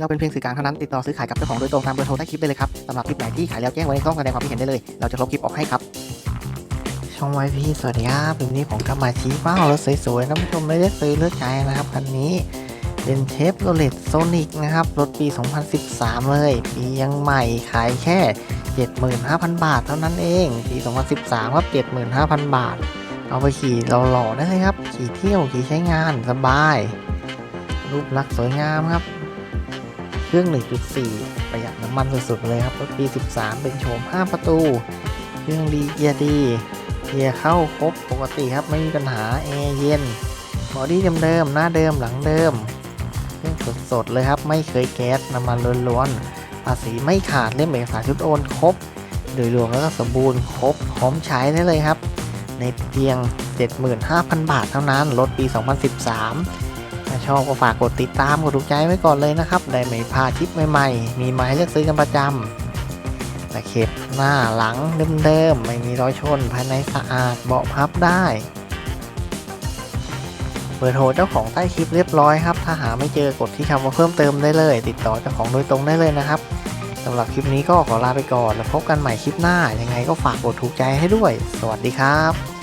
เราเป็นเพียงสื่อกลางเท่านั้นติดต่อซื้อขายกับเจ้าของโดยตรงตามเบอร์โทรใต้คลิปได้เลยครับสำหรับคลิปไหนที่ขายแล้วแจ้งไว้ในช่องแสดงความคิดเห็นได้เลย เราจะลบคลิปออกให้ครับ ช่องไวพี่สวัสดีครับวันนี้ผมก็มาชี้เป้ารถสวยๆนะผู้ชมไม่ได้ซื้อเลือกใช้นะครับคันนี้เป็นเชฟโรเลตโซนิกนะครับรถปี 2013 เลยปียังใหม่ขายแค่ 75,000 บาทเท่านั้นเองปี 2013 ครับ 75,000 บาท เอาไปขี่หล่อๆได้เลยครับ ขี่เที่ยวขี่ใช้งานสบาย รูปลักษณ์สวยงามครับ เครื่อง 1.4 ประหยัดน้ำมันสุดๆเลยครับรถปี 13 เป็นโฉม 5 ประตู เครื่องดีเกียร์ดีเกียร์เข้าครบปกติครับไม่มีปัญหาแอร์เย็นบอดี้เดิมๆหน้าเดิมหลังเดิม เครื่องสดๆเลยครับ ไม่เคยแก๊สน้ำมันล้วนๆภาษีไม่ขาดเล่มเอกสารชุดโอนครบ โดยรวมแล้วก็สมบูรณ์ครบพร้อมใช้ได้เลยครับ ในเพียง 75,000 บาทเท่านั้นรถปี 2013 ถ้าชอบก็ฝากกดติดตามกดถูกใจไว้ก่อนเลยนะครับได้ไม่พลาดคลิปใหม่ๆ มีมาให้เลือกซื้อกันประจำตะเข็บหน้าหลังเดิมๆไม่มีรอยชนภายในสะอาดเบาะพับได้เบอร์โทรเจ้าของใต้คลิปเรียบร้อยครับ ถ้าหาไม่เจอกดที่คำว่าเพิ่มเติมได้เลย ติดต่อเจ้าของโดยตรงได้เลยนะครับสำหรับคลิปนี้ก็ขอลาไปก่อน แล้วพบกันใหม่คลิปหน้า ยังไงก็ฝากกดถูกใจให้ด้วย สวัสดีครับ